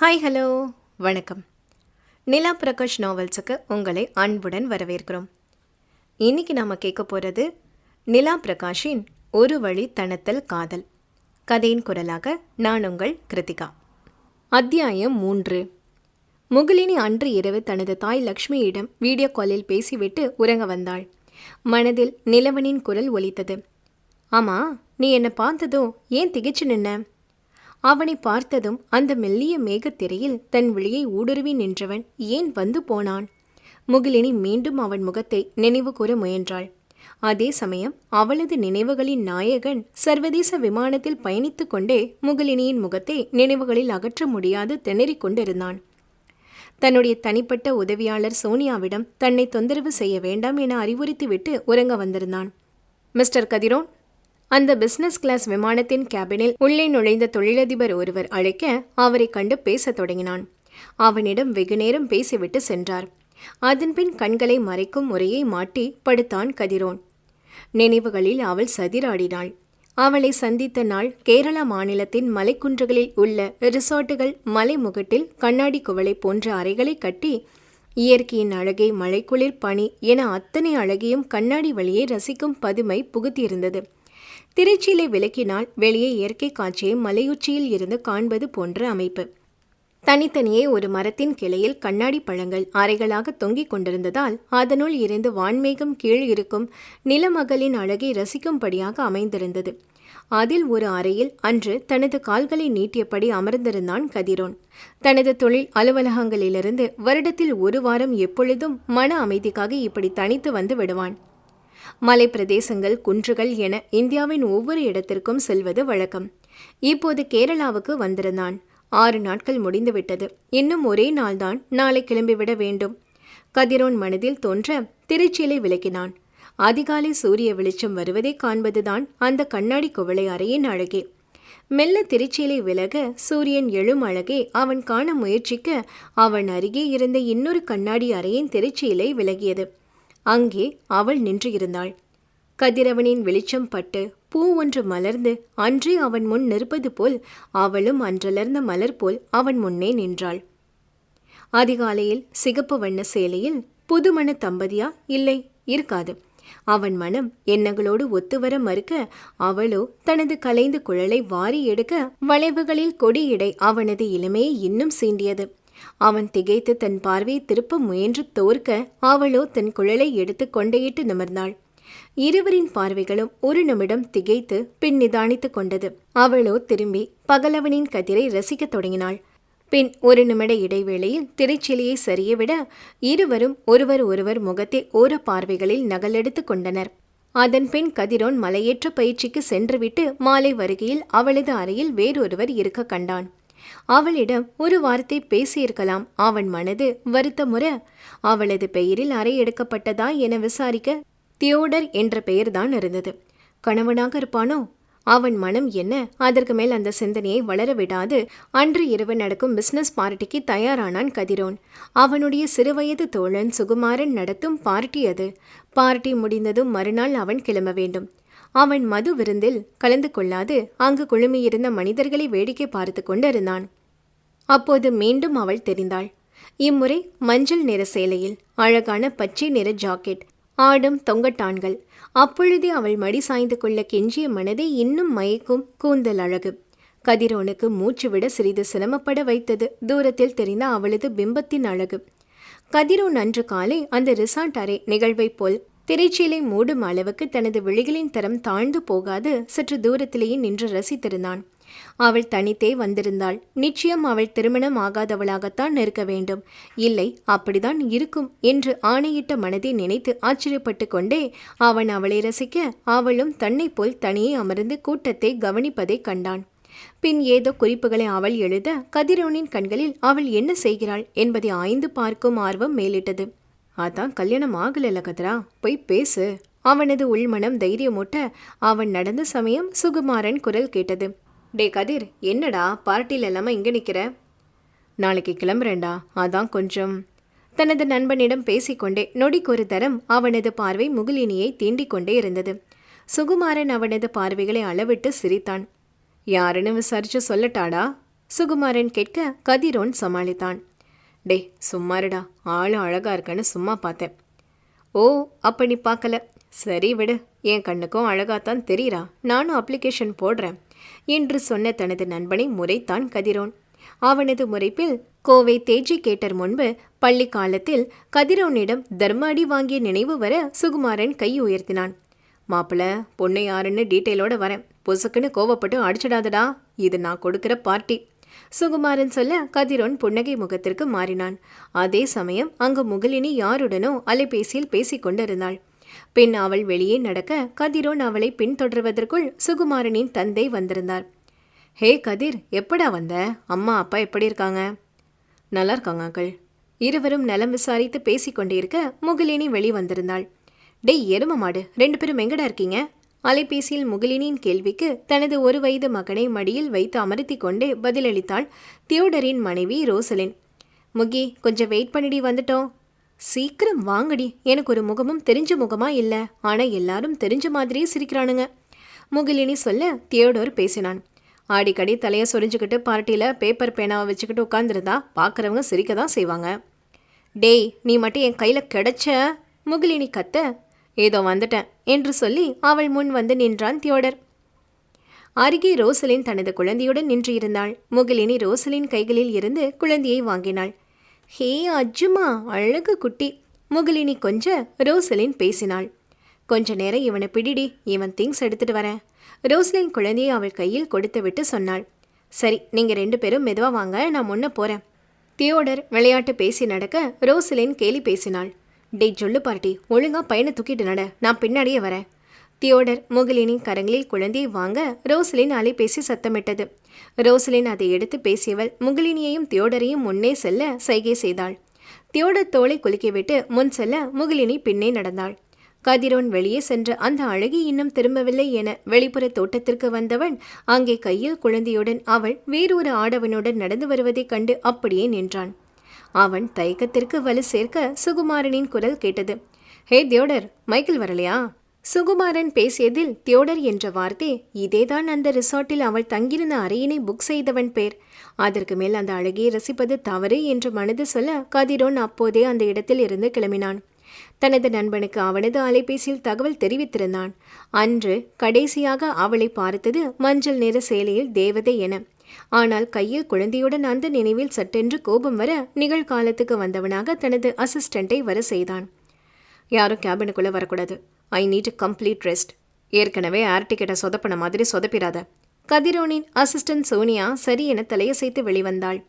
Hi hello வணக்கம். நிலா பிரகாஷ் நாவல்ஸுக்கு உங்களை அன்புடன் வரவேற்கிறோம். இன்னைக்கு நாம் கேட்க போகிறது நிலா பிரகாஷின் ஒரு வழி தனத்தல் காதல். கதையின் குரலாக நான் உங்கள் கிருத்திகா. அத்தியாயம் மூன்று. முகிலினி அன்று இரவு தனது தாய் லக்ஷ்மியிடம் வீடியோ காலில் பேசிவிட்டு உறங்க வந்தாள். மனதில் நிலவனின் குரல் ஒலித்தது. ஆமா நீ என்னை பார்த்ததோ ஏன் திகைச்சு நின்ன? அவனை பார்த்ததும் அந்த மெல்லிய மேகத்திரையில் தன் விழியை ஊடுருவி நின்றவன் ஏன் வந்து போனான்? முகிலினி மீண்டும் அவன் முகத்தை நினைவு கூற முயன்றாள். அதே சமயம் அவளது நினைவுகளின் நாயகன் சர்வதேச விமானத்தில் பயணித்துக் கொண்டே முகிலினியின் முகத்தை நினைவுகளில் அகற்ற முடியாது திணறிக் கொண்டிருந்தான். தன்னுடைய தனிப்பட்ட உதவியாளர் சோனியாவிடம் தன்னை தொந்தரவு செய்ய வேண்டாம் என அறிவுறுத்திவிட்டு உறங்க வந்திருந்தான். மிஸ்டர் கதிரோன் அந்த பிசினஸ் கிளாஸ் விமானத்தின் கேபினில் உள்ளே நுழைந்த தொழிலதிபர் ஒருவர் அழைக்க அவரை கண்டு பேசத் தொடங்கினான். அவனிடம் வெகுநேரம் பேசிவிட்டு சென்றார். அதன்பின் கண்களை மறைக்கும் முறையை மாட்டி படுத்தான் கதிரோன். நினைவுகளில் அவள் சதிராடினாள். அவளை சந்தித்த நாள் கேரள மாநிலத்தின் மலைக்குன்றுகளில் உள்ள ரிசார்ட்டுகள் மலைமுகட்டில் கண்ணாடி குவளை போன்ற அறைகளை கட்டி இயற்கையின் அழகை மழைக்குளிர் பனி என அத்தனை அழகையும் கண்ணாடி வழியே ரசிக்கும் பதுமை புகுத்தியிருந்தது. திரைச்சீலை விலக்கினால் வெளியே இயற்கை காட்சியை மலையுச்சியில் இருந்து காண்பது போன்ற அமைப்பு. தனித்தனியே ஒரு மரத்தின் கிளையில் கண்ணாடி பழங்கள் அறைகளாக தொங்கிக் கொண்டிருந்ததால் அதனுள் இருந்து வான்மேகம் கீழ் இருக்கும் நிலமகளின் அழகை ரசிக்கும்படியாக அமைந்திருந்தது. அதில் ஒரு அறையில் அன்று தனது கால்களை நீட்டியபடி அமர்ந்திருந்தான் கதிரோன். தனது தொழில் அலுவலகங்களிலிருந்து வருடத்தில் ஒரு வாரம் எப்பொழுதும் மன அமைதிக்காக இப்படி தனித்து வந்து விடுவான். மலை பிரதேசங்கள் குன்றுகள் என இந்தியாவின் ஒவ்வொரு இடத்திற்கும் செல்வது வழக்கம். இப்போது கேரளாவுக்கு வந்திருந்தான். ஆறு நாட்கள் முடிந்துவிட்டது. இன்னும் ஒரே நாள்தான் நாளை கிளம்பிவிட வேண்டும். கதிரோன் மனதில் தோன்ற திருச்சியிலை விளக்கினான். அதிகாலை சூரிய வெளிச்சம் வருவதை காண்பதுதான் அந்த கண்ணாடி குவளை அறையின் அழகே. மெல்ல திருச்சியிலை விலக சூரியன் எழும் அழகே அவன் காண முயற்சிக்க அவன் அருகே இருந்த இன்னொரு கண்ணாடி அறையின் திருச்சியிலை விலகியது. அங்கே அவள் நின்று இருந்தாள் கதிரவனின் வெளிச்சம் பட்டு பூ ஒன்று மலர்ந்து அன்றே அவன் முன் நிற்பது போல் அவளும் அன்றலர்ந்த மலர் போல் அவன் முன்னே நின்றாள். அதிகாலையில் சிகப்பு வண்ண சேலையில் புதுமண தம்பதியா? இல்லை இருக்காது. அவன் மனம் எண்ணங்களோடு ஒத்துவர மறுக்க அவளோ தனது கலைந்து குழலை வாரி எடுக்க வளைவுகளில் கொடியிடை அவனது இளமையை இன்னும் சீண்டியது. அவன் திகைத்து தன் பார்வையை திருப்ப முயன்று தோற்க அவளோ தன் குழலை எடுத்து கொண்டையிட்டு நிமிர்ந்தாள். இருவரின் பார்வைகளும் ஒரு நிமிடம் திகைத்து பின் நிதானித்துக் கொண்டது. அவளோ திரும்பி பகலவனின் கதிரை ரசிக்கத் தொடங்கினாள். பின் ஒரு நிமிட இடைவேளையில் திரைச்சிலையை சரியவிட இருவரும் ஒருவர் ஒருவர் முகத்தை ஓர பார்வைகளில் நகலெடுத்து கொண்டனர். அதன்பின் கதிரோன் மலையேற்ற பயிற்சிக்கு சென்றுவிட்டு மாலை வருகையில் அவளது அறையில் வேறொருவர் இருக்க கண்டான். அவளிடம் ஒரு வார்த்தை பேசியிருக்கலாம். அவன் மனது வருத்த முற அவளது பெயரில் அறை எடுக்கப்பட்டதா என விசாரிக்க தியோடர் என்ற பெயர்தான் இருந்தது. கணவனாக இருப்பானோ? அவன் மனம் என்ன? அதற்கு மேல் அந்த சிந்தனையை வளர விடாது. அன்று இரவு நடக்கும் பிசினஸ் பார்ட்டிக்கு தயாரானான் கதிரோன். அவனுடைய சிறுவயது தோழன் சுகுமாரன் நடத்தும் பார்ட்டி அது. பார்ட்டி முடிந்ததும் மறுநாள் அவன் கிளம்ப வேண்டும். அவன் மது விருந்தில் கலந்து கொள்ளாது அங்கு குழுமியிருந்த மனிதர்களை வேடிக்கை பார்த்து கொண்டிருந்தான். அப்போது மீண்டும் அவள் தெரிந்தாள். இம்முறை மஞ்சள் நிற சேலையில் அழகான பச்சை நிற ஜாக்கெட் ஆடும் தொங்கட்டான்கள். அப்பொழுதே அவள் மடி சாய்ந்து கொள்ள கெஞ்சிய மனதை இன்னும் மயக்கும் கூந்தல் அழகு. கதிரோனுக்கு மூச்சுவிட சிறிது சிரமப்பட வைத்தது. தூரத்தில் தெரிந்த அவளது பிம்பத்தின் அழகு. கதிரோன் அன்று காலை அந்த ரிசார்ட் அறை நிகழ்வைப் போல் திரைச்சீலை மூடும் அளவுக்கு தனது விழிகளின் தரம் தாழ்ந்து போகாது சற்று தூரத்திலேயே நின்று ரசித்திருந்தான். அவள் தனித்தே வந்திருந்தாள். நிச்சயம் அவள் திருமணம் ஆகாதவளாகத்தான் இருக்க வேண்டும். இல்லை அப்படிதான் இருக்கும் என்று ஆணையிட்ட மனதை நினைத்து ஆச்சரியப்பட்டு கொண்டே அவன் அவளை ரசிக்க அவளும் தன்னை போல் தனியே அமர்ந்து கூட்டத்தை கவனிப்பதை கண்டான். பின் ஏதோ குறிப்புகளை அவள் எழுத கதிரோனின் கண்களில் அவள் என்ன செய்கிறாள் என்பதை ஆய்ந்து பார்க்கும் ஆர்வம் மேலிட்டது. அதான் கல்யாணம் ஆகலைல கதிரா. போய் பேசு. அவனது உள்மனம் தைரியமூட்ட அவன் நடந்த சமயம் சுகுமாரன் குரல் கேட்டது. டே கதிர் என்னடா? பார்ட்டியில் இல்லாமல் இங்கே நிற்கிற நாளைக்கு கிளம்புறேன்டா. அதான் கொஞ்சம். தனது நண்பனிடம் பேசிக்கொண்டே நொடிக்கு ஒரு தரம் அவனது பார்வை முகிலினியை தீண்டிக் கொண்டே இருந்தது. சுகுமாரன் அவனது பார்வைகளை அளவிட்டு சிரித்தான். யாருன்னு விசாரிச்சு சொல்லட்டாடா? சுகுமாரன் கேட்க கதிரோன் சமாளித்தான். டேய் சும்மாருடா. ஆள் அழகாக இருக்கன்னு சும்மா பார்த்தேன். ஓ அப்போ நீ பார்க்கல. சரி விடு. என் கண்ணுக்கும் அழகாத்தான் தெரியுறா. நானும் அப்ளிகேஷன் போடுறேன். என்று சொன்ன தனது நண்பனை முறைத்தான் கதிரோன். அவனது முறைப்பில் கோவை தேஜி கேட்டர் முன்பு பள்ளி காலத்தில் கதிரோனிடம் தர்ம அடி வாங்கிய நினைவு வர சுகுமாரன் கை உயர்த்தினான். மாப்பிள பொண்ணு யாருன்னு டீட்டெயிலோட வரேன். பொசுக்குன்னு கோவப்பட்டு அடிச்சிடாதடா. இது நான் கொடுக்குற பார்ட்டி சுகுமாரன் சொல்ல கதிரோன் புன்னகை முகத்திற்கு மாறினான். அதே சமயம் அங்கு முகிலினி யாருடனோ அலைபேசியில் பேசிக் கொண்டிருந்தாள். பின் அவள் வெளியே நடக்க கதிரோன் அவளை பின்தொடர்வதற்குள் சுகுமாரனின் தந்தை வந்திருந்தார். ஹே கதிர் எப்படா வந்த? அம்மா அப்பா எப்படி இருக்காங்க? நல்லா இருக்காங்க அக்கள் இருவரும் நலம் விசாரித்து பேசிக் கொண்டிருக்க முகிலினி வெளி வந்திருந்தாள் டேய் எரும மாடு ரெண்டு பேரும் எங்கடா இருக்கீங்க? அலைபேசியில் முகிலினின் கேள்விக்கு தனது ஒரு வயது மகனை மடியில் வைத்து அமர்த்தி கொண்டே பதிலளித்தாள் தியோடரின் மனைவி ரோசலின். முகி கொஞ்சம் வெயிட் பண்ணிடி வந்துட்டோம். சீக்கிரம் வாங்கடி. எனக்கு ஒரு முகமும் தெரிஞ்ச முகமா இல்லை. ஆனால் எல்லாரும் தெரிஞ்ச மாதிரியே சிரிக்கிறானுங்க. முகிலினி சொல்ல தியோடோர் பேசினான். அடிக்கடி தலையை சொரிஞ்சுக்கிட்டு பார்ட்டியில் பேப்பர் பேனாவை வச்சுக்கிட்டு உட்காந்துருந்தா பார்க்குறவங்க சிரிக்க தான் செய்வாங்க. டேய் நீ மட்டும் என் கையில் கிடைச்ச? முகிலினி கத்த ஏதோ வந்துட்டேன் என்று சொல்லி அவள் முன் வந்து நின்றான் தியோடர். அருகே ரோசலின் தனது குழந்தையுடன் நின்றிருந்தாள் முகிலினி ரோசலின் கைகளில் இருந்து குழந்தையை வாங்கினாள். ஹே அஜுமா அழகு குட்டி. முகிலினி கொஞ்ச ரோசலின் பேசினாள். கொஞ்ச நேரம் இவனை பிடிடி இவன் திங்ஸ் எடுத்துட்டு வரேன். ரோஸ்லின் குழந்தையை அவள் கையில் கொடுத்துவிட்டு சொன்னாள். சரி நீங்கள் ரெண்டு பேரும் மெதுவாக வாங்க நான் முன்ன போகிறேன் தியோடர் விளையாட்டு பேசி நடக்க ரோசலின் கேலி பேசினாள். டேய் சொல்லு பார்ட்டி ஒழுங்கா பையனை தூக்கிட்டு நட. நான் பின்னாடியே வரேன். தியோடர் முகிலினின் கரங்களில் குழந்தையை வாங்க ரோசலின் அலைபேசி சத்தமிட்டது. ரோசலின் அதை எடுத்து பேசியவள் முகிலினியையும் தியோடரையும் முன்னே செல்ல சைகை செய்தாள். தியோடர் தோலை குலுக்கிவிட்டு முன் செல்ல முகிலினி பின்னே நடந்தாள். கதிரோன் வெளியே சென்ற அந்த அழகி இன்னும் திரும்பவில்லை என வெளிப்புற தோட்டத்திற்கு வந்தவன் அங்கே கையில் குழந்தையுடன் அவள் வேறொரு ஆடவனுடன் நடந்து வருவதைக் கண்டு அப்படியே நின்றான். அவன் தயக்கத்திற்கு வலு சேர்க்க சுகுமாரனின் குரல் கேட்டது. ஹே தியோடர் மைக்கேல் வரலையா? சுகுமாரன் பேசியதில் தியோடர் என்ற வார்த்தை இதேதான் அந்த ரிசார்ட்டில் அவள் தங்கியிருந்த அறையினை புக் செய்தவன் பேர். அதற்கு மேல் அந்த அழகியை ரசிப்பது தவறு என்று மனது சொல்ல கதிரோன் அப்போதே அந்த இடத்தில் இருந்து கிளம்பினான். தனது நண்பனுக்கு அவனது அலைபேசியில் தகவல் தெரிவித்திருந்தான். அன்று கடைசியாக அவளை பார்த்தது மஞ்சள் நிற சேலையில் தேவதை என. ஆனால் கையில் குழந்தையுடன் அந்த நினைவில் சட்டென்று கோபம் வர நிகழ்காலத்துக்கு வந்தவனாக தனது அசிஸ்டண்ட்டை வர செய்தான். யாரும் கேபினுக்குள்ள வரக்கூடாது. ஐ நீட் கம்ப்ளீட் ரெஸ்ட் ஏற்கனவே ஏர் டிக்கெட்டை சொதப்பின மாதிரி சொதப்பிடாத. கதிரோனின் அசிஸ்டன்ட் சோனியா சரி என தலையசைத்து வெளிவந்தாள்.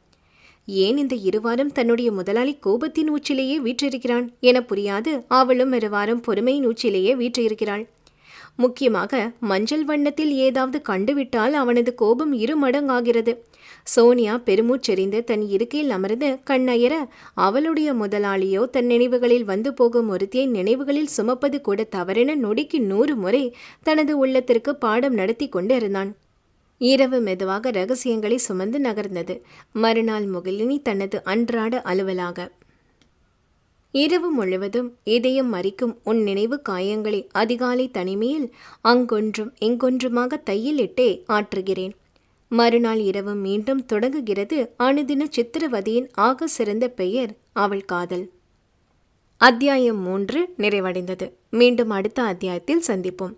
ஏன் இந்த இருவாரும் தன்னுடைய முதலாளி கோபத்தின் உச்சிலேயே வீற்றிருக்கிறான் என புரியாது. அவளும் இருவாரும் பொறுமையின் உச்சிலேயே வீற்றிருக்கிறாள். முக்கியமாக மஞ்சள் வண்ணத்தில் ஏதாவது கண்டுவிட்டால் அவனது கோபம் இரு மடங்காகிறது. சோனியா பெருமூச்செறிந்து தன் இருக்கையில் அமர்ந்து கண்ணயர அவளுடைய முதலாளியோ தன் நினைவுகளில் வந்து போகும் ஒருத்தியை நினைவுகளில் சுமப்பது கூட தவறென நொடிக்கு நூறு முறை தனது உள்ளத்திற்கு பாடம் நடத்தி கொண்டு இருந்தான். இரவு மெதுவாக ரகசியங்களை சுமந்து நகர்ந்தது. மறுநாள் முகிலினி தனது அன்றாட அலுவலாக இரவு முழுவதும் இதயம் மறிக்கும் உன் நினைவு காயங்களை அதிகாலை தனிமையில் அங்கொன்றும் இங்கொன்றுமாக தையிலிட்டே ஆற்றுகிறேன். மறுநாள் இரவு மீண்டும் தொடங்குகிறது. அணுதின சித்திரவதியின் ஆக சிறந்த பெயர் அவள் காதல். அத்தியாயம் மூன்று நிறைவடைந்தது. மீண்டும் அடுத்த அத்தியாயத்தில் சந்திப்போம்.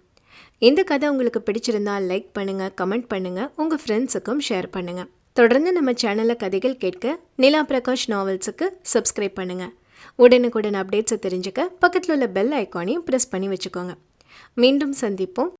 இந்த கதை உங்களுக்கு பிடிச்சிருந்தா லைக் பண்ணுங்க கமெண்ட் பண்ணுங்க உங்க ஃப்ரெண்ட்ஸுக்கும் ஷேர் பண்ணுங்க. தொடர்ந்து நம்ம சேனலில் கதைகள் கேட்க நிலா பிரகாஷ் நாவல்ஸுக்கு சப்ஸ்கிரைப் பண்ணுங்கள் உடனுக்குடன் அப்டேட்ஸை தெரிஞ்சுக்க பக்கத்தில் உள்ள பெல் ஐக்கானையும் ப்ரெஸ் பண்ணி வச்சுக்கோங்க. மீண்டும் சந்திப்போம்.